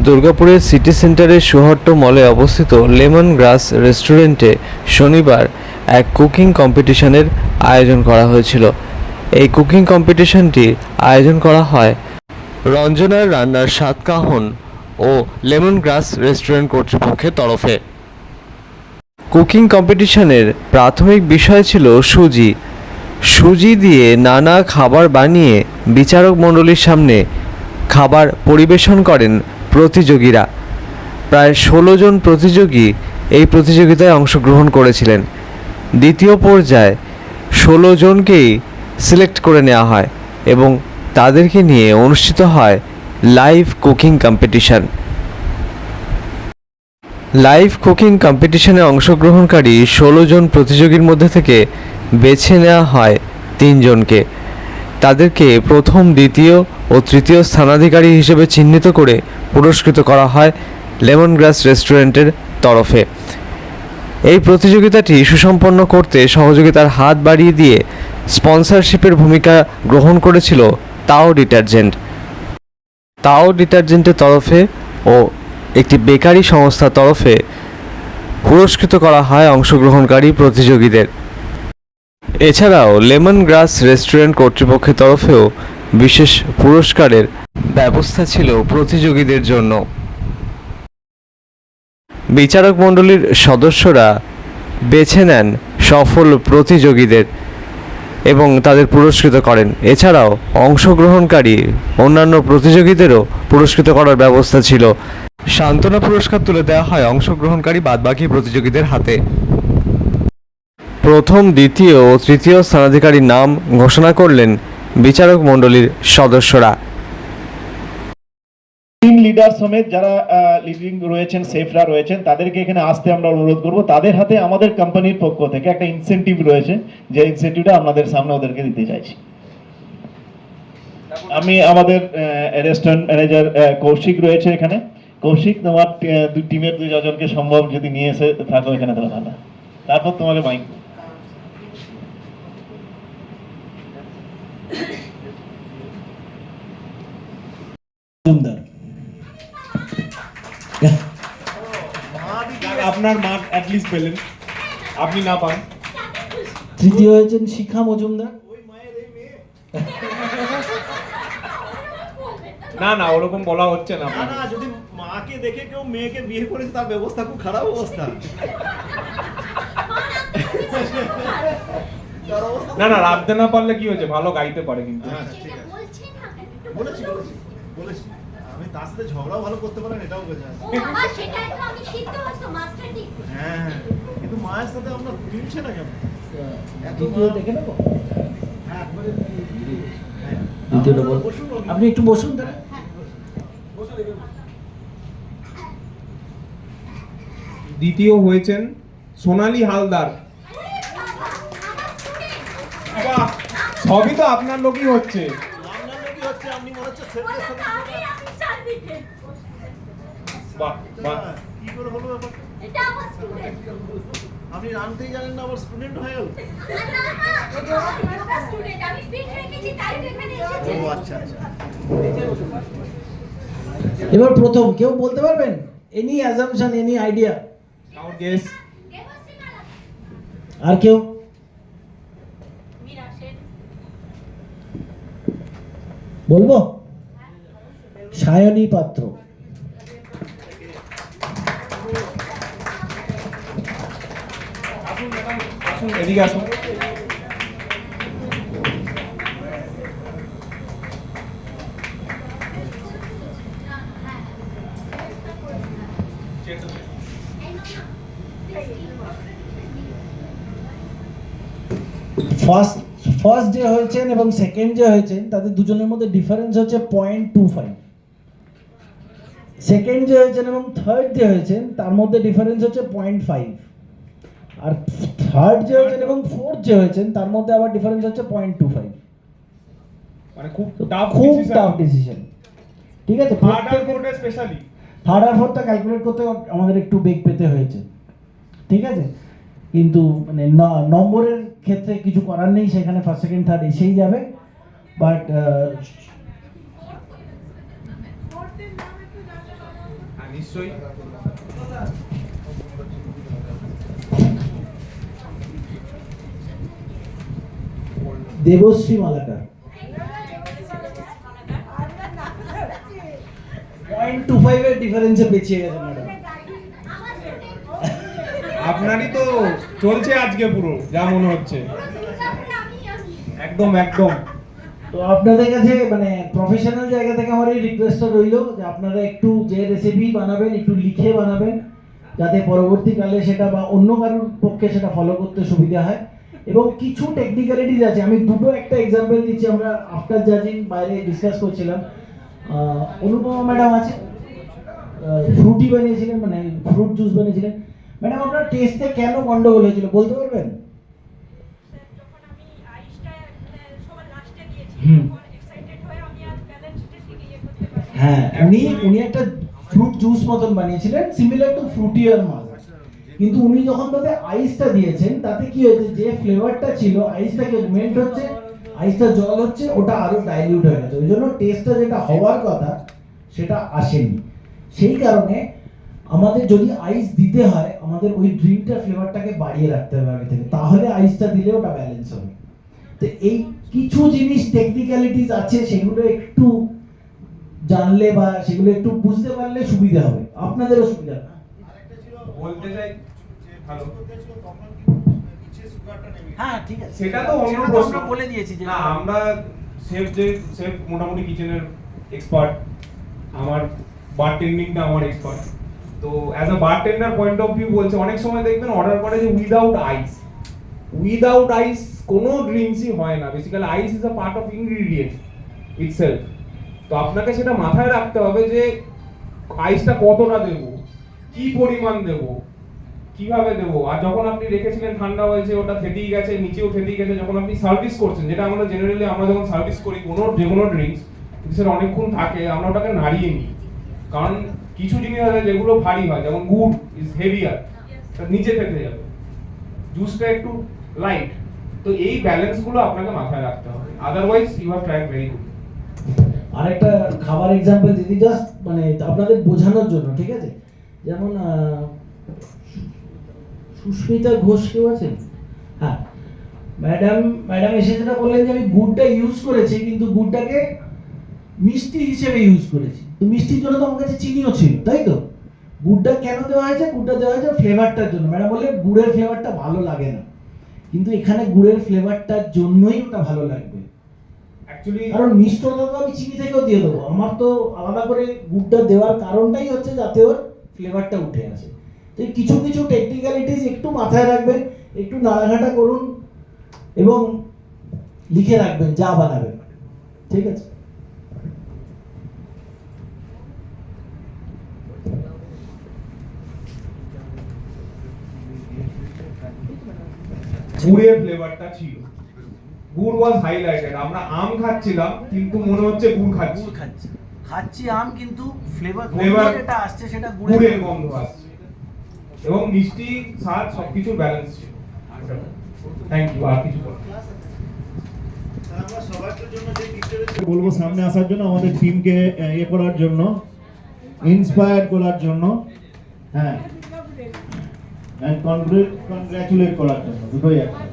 দুর্গাপুরের সিটি সেন্টারের সুহট্ট মলে অবস্থিত লেমন গ্রাস রেস্টুরেন্টে শনিবার এক কুকিং কম্পিটিশনের আয়োজন করা হয়েছিল। এই কুকিং কম্পিটিশনটি আয়োজন করা হয় রঞ্জনার রান্নার সাতকাহন ও লেমন গ্রাস রেস্টুরেন্ট কর্তৃপক্ষের তরফে। কুকিং কম্পিটিশনের প্রাথমিক বিষয় ছিল সুজি। সুজি দিয়ে নানা খাবার বানিয়ে বিচারক মণ্ডলীর সামনে খাবার পরিবেশন করেন প্রতিযোগীরা। প্রায় ষোলো জন প্রতিযোগী এই প্রতিযোগিতায় অংশগ্রহণ করেছিলেন। দ্বিতীয় পর্যায়ে ষোলো জনকেই সিলেক্ট করে নেওয়া হয় এবং তাদেরকে নিয়ে অনুষ্ঠিত হয় live cooking competition. Live cooking কম্পিটিশনে অংশগ্রহণকারী ষোলো জন প্রতিযোগীর মধ্যে থেকে বেছে নেওয়া হয় তিনজনকে তাদেরকে প্রথম, দ্বিতীয় ও তৃতীয় স্থানাধিকারী হিসেবে চিহ্নিত করে পুরস্কৃত করা হয় লেমন গ্রাস রেস্টুরেন্টের তরফে। এই প্রতিযোগিতাটি সুসম্পন্ন করতে সহযোগিতার হাত বাড়িয়ে দিয়ে স্পন্সরশিপের ভূমিকা গ্রহণ করেছিল তাও ডিটারজেন্ট। তাও ডিটারজেন্টের তরফে ও একটি বেকারি সংস্থার তরফে পুরস্কৃত করা হয় অংশগ্রহণকারী প্রতিযোগীদের। এছাড়াও লেমন গ্রাস রেস্টুরেন্ট কর্তৃপক্ষের তরফেও বিশেষ পুরস্কারের ব্যবস্থা ছিল প্রতিযোগীদের জন্য। বিচারক মণ্ডলীর সদস্যরা বেছে নেন সফল প্রতিযোগীদের এবং তাদের পুরস্কৃত করেন। এছাড়াও অংশগ্রহণকারী অন্যান্য প্রতিযোগীদেরও পুরস্কৃত করার ব্যবস্থা ছিল। সান্ত্বনা পুরস্কার তুলে দেওয়া হয় অংশগ্রহণকারী বাদবাকি প্রতিযোগীদের হাতে। প্রথম, দ্বিতীয় ও তৃতীয় স্থানাধিকারীর নাম ঘোষণা করলেন বিচারক মণ্ডলীর সদস্যরা। টিম লিডার সমেত যারা লিডিং রয়েছেন সেফরা রয়েছেন, তাদেরকে এখানে আসতে আমরা অনুরোধ করব। তাদের হাতে আমাদের কোম্পানির পক্ষ থেকে একটা ইনসেনটিভ রয়েছে, যে ইনসেনটিভটা আপনাদের সামনে ওদেরকে দিতে চাইছি। আমি আমাদের রেস্টুরেন্ট ম্যানেজার কৌশিক রয়েছে এখানে। কৌশিক, তোমার টিমের দুই জনকে সম্ভব যদি নিয়ে এসে থাকো এখানে তাহলে। ভালো তারপর তোমাকে মাইক মজুমদার আপনার মার্ক অ্যাটলিস্ট পেলেন। আপনি না পান। তৃতীয় হয়েছেন শিখা মজুমদার। না না ওরকম বলা হচ্ছে না। না না যদি মাকে দেখে কেউ মেয়েকে বিয়ে করেছে তার ব্যবস্থা খুব খারাপ অবস্থা। না না রাখতে না পারলে কি হয়েছে? ভালো গাইতে পারে কিন্তু। হ্যাঁ বলেছি বলেছি। বলেছি আমি তার সাথে ঝগড়াও ভালো করতে পারেন এটাও বোঝা যাচ্ছে। হ্যাঁ হ্যাঁ। কিন্তু মায়ের সাথে আমরা মিলছে না কেন? এত দ্বিতীয় দেখে নেব? হ্যাঁ, একবারে হ্যাঁ। দ্বিতীয়টা বল। আপনি একটু বসুন তাহলে। দ্বিতীয় হয়েছেন সোনালী হালদার। সবই তো আপনার লোকই হচ্ছে। হচ্ছে আপনি হচ্ছে ছেলেদের সাথে বাহ বাহ। কি করে হলো ব্যাপারটা? আপনি রানতেই জানেন না আবার স্টুডেন্ট হয়ে গেল। ও আচ্ছা আচ্ছা। এবার প্রথম কেউ বলতে পারবেন? Any assumption any idea guess আর কেউ? বলব? সায়নী পাত্র এদিকে আসুন ফার্স্ট ফার্স্ট যে হয়েছেন এবং সেকেন্ড যে হয়েছেন তাদের দুজনের মধ্যে ডিফারেন্স হচ্ছে পয়েন্ট টু ফাইভ সেকেন্ড যে হয়েছেন এবং থার্ড যে হয়েছেন তার মধ্যে ডিফারেন্স হচ্ছে পয়েন্ট ফাইভ আর থার্ড যে হয়েছেন এবং ফোর্থ যে হয়েছেন তার মধ্যে আবার ডিফারেন্স হচ্ছে পয়েন্ট টু ফাইভ মানে খুব টাফ খুব টাফ ডিসিশন ঠিক আছে? থার্ড আর ফোর্থে স্পেশালি থার্ড আর ফোর্থটা ক্যালকুলেট করতে আমাদের একটু বেগ পেতে হয়েছে। ঠিক আছে? কিন্তু মানে নম্বরের ক্ষেত্রে কিছু করার নেই সেখানে ফার্স্ট সেকেন্ড থার্ড এসেই যাবে। বাট নিশ্চয়ই। দেবশ্রী মালাকার। পয়েন্ট টু ফাইভের ডিফারেন্সে পেছিয়ে গেছে ম্যাডাম আপনারই তো চলছে আজকে পুরো যা মনে হচ্ছে। একদম একদম। তো আপনাদের কাছে মানে প্রফেশনাল জায়গা থেকে আমার এই রিকোয়েস্টটা রইল যে আপনারা একটু যে রেসিপি বানাবেন, একটু লিখে বানাবেন, যাতে পরবর্তীকালে সেটা বা অন্য কারোর পক্ষে সেটা ফলো করতে সুবিধা হয়। এবং কিছু টেকনিক্যালিটিস আছে। আমি দুটো একটা এক্সাম্পল দিচ্ছি, আমরা আফটার জাজিং বাইরে ডিসকাস করছিলাম। অনুপমা ম্যাডাম আছে ফ্রুটি বানিয়েছিলেন মানে ফ্রুট জুস বানিয়েছিলেন। ম্যাডাম আপনার টেস্টে কেন গন্ডগোল হয়েছিল, বলতে পারবেন যখন আমি আইসটা মানে সবার লাস্টে দিয়েছি হুম। তখন এক্সাইটেড হয়ে আমি আর ব্যালেন্সটা শিখে ইয়ে করতে পারি হ্যাঁ উনি উনি একটা ফ্রুট জুস মতন বানিয়েছিলেন সিমিলার টু ফ্রুটি আর মাল কিন্তু উনি যখন তাতে আইসটা দিয়েছেন, তাতে কি হয়েছে, যে ফ্লেভারটা ছিল আইসটাকে মেল্ট হচ্ছে আইসটা জল হচ্ছে, ওটা আরও ডাইলিউট হয়ে গেছে। ওই জন্য টেস্টটা যেটা হওয়ার কথা, সেটা আসেনি। সেই কারণে আমাদের যদি আইস দিতে হয়, আমাদের ওই ড্রিঙ্কটার ফ্লেভারটাকে বাড়িয়ে রাখতে হবে আগে থেকে। তাহলে আইসটা দিলে ওটা ব্যালেন্স হবে। তো এই কিছু জিনিস টেকনিক্যালিটিস আছে, সেগুলো একটু জানলে বা সেগুলো একটু বুঝতে পারলে সুবিধা হবে। আপনাদেরও সুবিধা হবে। বলতে চাই হ্যাঁ ঠিক আছে। সেটা তো অন্য প্রশ্ন। বলে দিয়েছি যে না আমরা শেফ যে শেফ মোটামুটি কিচেনের এক্সপার্ট আমার বারটেন্ডিংটা আমার এক্সপার্ট তো as a bartender point of view বলছে অনেক সময় দেখবেন অর্ডার করে যে উইদাউট আইস উইদাউট আইস কোনো ড্রিঙ্কসই হয় না। Basically ice is a part of ingredient itself তো আপনাকে সেটা মাথায় রাখতে হবে যে আইসটা কতটা দেবো, কি পরিমাণ দেবো, কীভাবে দেবো? আর যখন আপনি রেখেছিলেন ঠান্ডা হয়েছে, ওটা থেতেই গেছে, নিচেও থেতেই গেছে, যখন আপনি সার্ভিস করছেন, যেটা আমরা জেনারেলি আমরা যখন সার্ভিস করি কোনো, যে কোনো ড্রিঙ্কস সেটা অনেকক্ষণ থাকে, আমরা ওটাকে নাড়িয়ে নিই। কারণ কিছু জিনিস আছে যেগুলো ভারী হয়, যেমন গুড ইজ হেভিয়ার নিচে থেকে যাবে। জুসটা একটু লাইট তো এই ব্যালেন্সগুলো আপনাকে মাথায় রাখতে হবে। Otherwise you have tried very good আরেকটা খাবার এক্সাম্পল দিদি জাস্ট মানে আপনাদের বোঝানোর জন্য, ঠিক আছে? যেমন সুস্মিতা ঘোষ কেউ আছেন? হ্যাঁ। ম্যাডাম ম্যাডাম এসে যেটা বললেন যে আমি গুড়টা ইউজ করেছি, কিন্তু গুড়টাকে মিষ্টি হিসেবে ইউজ করেছি। তো মিষ্টির জন্য তো আমার কাছে চিনিও ছিল, তাই তো? গুড়টা কেন দেওয়া হয়েছে? গুড়টা দেওয়া হয়েছে ফ্লেভারটার জন্য। ম্যাডাম বললেন, গুড়ের ফ্লেভারটা ভালো লাগে না। কিন্তু এখানে গুড়ের ফ্লেভারটার জন্যই ওটা ভালো লাগবে। অ্যাকচুয়ালি কারণ মিষ্টতা তো আমি চিনি থেকেও দিয়ে দেবো। আমার তো আলাদা করে গুড়টা দেওয়ার কারণটাই হচ্ছে যাতে ওর ফ্লেভারটা উঠে আসে। তো এই কিছু কিছু টেকনিক্যালিটিস একটু মাথায় রাখবেন একটু নাড়াঘাটা করুন এবং লিখে রাখবেন যা বানাবেন। ঠিক আছে? গুড়ের ফ্লেভারটা ছিল। গুড় ওয়াজ হাইলাইটেড আমরা আম খাচ্ছিলাম কিন্তু মনে হচ্ছে গুড় খাচ্ছি। গুড় খাচ্ছি। খাচ্ছি আম কিন্তু ফ্লেভার Flavor যেটা আসছে সেটা গুড়ের গন্ধ আসছে। এবং মিষ্টি স্বাদ সবকিছু ব্যালেন্স ছিল। থ্যাংক ইউ আর কিছু। বলব সামনে আসার জন্য আমাদের টিমকে ইয়ে করার জন্য ইন্সপায়ার করার জন্য হ্যাঁ। কনগ্রাচুলেট করার জন্য দুটোই একটা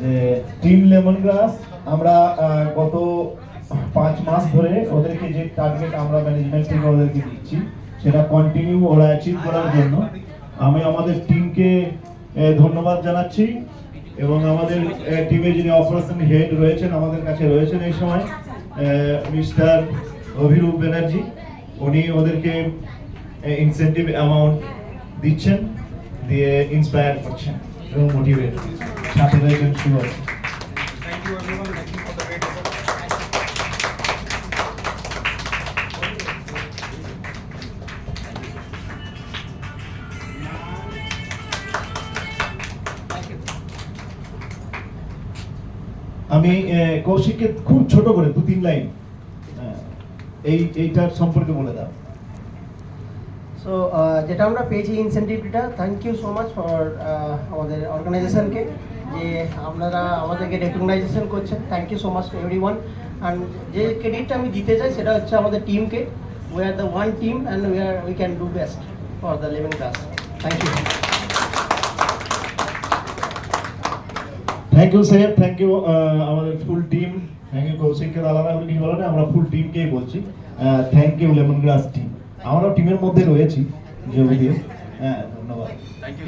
যে টিম লেমন গ্রাস আমরা গত পাঁচ মাস ধরে ওদেরকে যে টার্গেট আমরা ম্যানেজমেন্ট থেকে ওদেরকে দিচ্ছি, সেটা কন্টিনিউ ওরা অ্যাচিভ করার জন্য। আমি আমাদের টিমকে ধন্যবাদ জানাচ্ছি এবং আমাদের টিমে যিনি অপারেশন হেড রয়েছেন, আমাদের কাছে রয়েছেন এই সময় মিস্টার অভিরূপ ব্যানার্জি। উনি ওদেরকে ইনসেন্টিভ অ্যামাউন্ট দিচ্ছেন, দিয়ে ইন্সপায়ার করছেন। এবং মোটিভেট সাথে রয়েছেন Thank you everyone. Thank you for the great আমি আহ, কৌশিককে খুব ছোট করে দু তিন লাইন এই এইটার সম্পর্কে বলে দাও। সো যেটা আমরা পেয়েছি ইনসেন্টিভটা thank you so much for আমাদের অর্গানাইজেশনকে যে আপনারা আমাদেরকে রেকগনাইজেশন করছেন। Thank you so much everyone and যে ক্রেডিটটা আমি দিতে চাই, সেটা হচ্ছে আমাদের টিমকে we are the one team and we we we do do for for the class thank you thank you sir thank you আমাদের ফুল টিম থ্যাংক ইউ কৌশিককে আলাদা আমরা ফুল টিমকেই বলছি। Thank you lemon grass team আমরাও টিমের মধ্যে রয়েছি যোগ দিয়ে হ্যাঁ ধন্যবাদ। Thank you